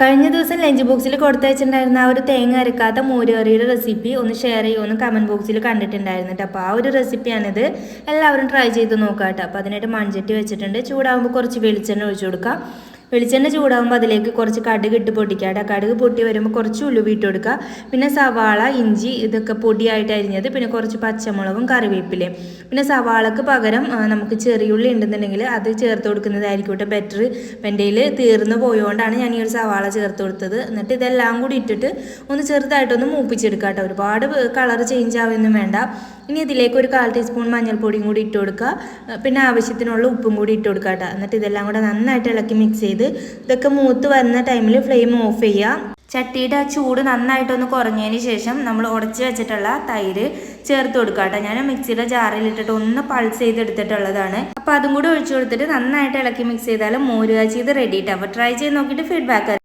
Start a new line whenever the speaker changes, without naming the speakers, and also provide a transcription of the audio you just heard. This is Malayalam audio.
കഴിഞ്ഞ ദിവസം ലഞ്ച് ബോക്സിൽ കൊടുത്തയച്ചിട്ടുണ്ടായിരുന്ന ആ ഒരു തേങ്ങ അരക്കാത്ത മോരുകറിയുടെ റെസിപ്പി ഒന്ന് ഷെയർ ചെയ്യുമെന്ന് കമന്റ് ബോക്സിൽ കണ്ടിട്ടുണ്ടായിരുന്നു കേട്ടോ. അപ്പോൾ ആ ഒരു റെസിപ്പിയാണിത് എല്ലാവരും ട്രൈ ചെയ്ത് നോക്കാം കേട്ടോ. അപ്പോൾ അതിനായിട്ട് മൺചട്ടി വെച്ചിട്ടുണ്ട്. ചൂടാകുമ്പോൾ കുറച്ച് വെളിച്ചെണ്ണ ഒഴിച്ചു കൊടുക്കുക വെളിച്ചെണ്ണ ചൂടാകുമ്പോൾ അതിലേക്ക് കുറച്ച് കടുക് ഇട്ട് പൊട്ടിക്കുക കേട്ടോ. കടുക് പൊട്ടി വരുമ്പോൾ കുറച്ച് ഉലുവി ഇട്ട് കൊടുക്കുക. പിന്നെ സവാള ഇഞ്ചി ഇതൊക്കെ പൊടിയായിട്ട് അരിഞ്ഞത്. പിന്നെ കുറച്ച് പച്ചമുളകും കറിവേപ്പിലയും. പിന്നെ സവാളക്ക് പകരം നമുക്ക് ചെറിയുള്ളി ഉണ്ടെന്നുണ്ടെങ്കിൽ അത് ചേർത്ത് കൊടുക്കുന്നതായിരിക്കും കേട്ടോ. ബെറ്റർ ഇപ്പം തീർന്നു പോയതുകൊണ്ടാണ് ഞാൻ ഈ ഒരു സവാള ചേർത്ത് കൊടുത്തത്. എന്നിട്ട് ഇതെല്ലാം കൂടി ഇട്ടിട്ട് ഒന്ന് ചെറുതായിട്ടൊന്ന് മൂപ്പിച്ചെടുക്കുക കേട്ടോ. ഒരുപാട് കളർ ചേഞ്ച് ആവുമെന്നും വേണ്ട. ഇനി ഇതിലേക്ക് ഒരു കാൽ ടീസ്പൂൺ മഞ്ഞൾപ്പൊടിയും കൂടി ഇട്ട് കൊടുക്കുക. പിന്നെ ആവശ്യത്തിനുള്ള ഉപ്പും കൂടി ഇട്ട് കൊടുക്കുക കേട്ടോ. എന്നിട്ട് ഇതെല്ലാം കൂടെ നന്നായിട്ട് ഇളക്കി മിക്സ് ചെയ്ത് ഇതൊക്കെ മൂത്ത് വരുന്ന ടൈമിൽ ഫ്ലെയിം ഓഫ് ചെയ്യുക ചട്ടിയുടെ ആ ചൂട് നന്നായിട്ടൊന്ന് കുറഞ്ഞതിന് ശേഷം നമ്മൾ ഉടച്ച് വെച്ചിട്ടുള്ള തൈര് ചേർത്ത് കൊടുക്കുക കേട്ടോ. ഞാൻ മിക്സിയുടെ ജാറിൽ ഇട്ടിട്ട് ഒന്ന് പൾസ് ചെയ്തെടുത്തിട്ടുള്ളതാണ്. അപ്പോൾ അതും കൂടി ഒഴിച്ചു കൊടുത്തിട്ട് നന്നായിട്ട് ഇളക്കി മിക്സ് ചെയ്താൽ മോരുകാച്ചി ഇത് റെഡി അപ്പോൾ ട്രൈ ചെയ്ത് നോക്കിയിട്ട് ഫീഡ്ബാക്ക്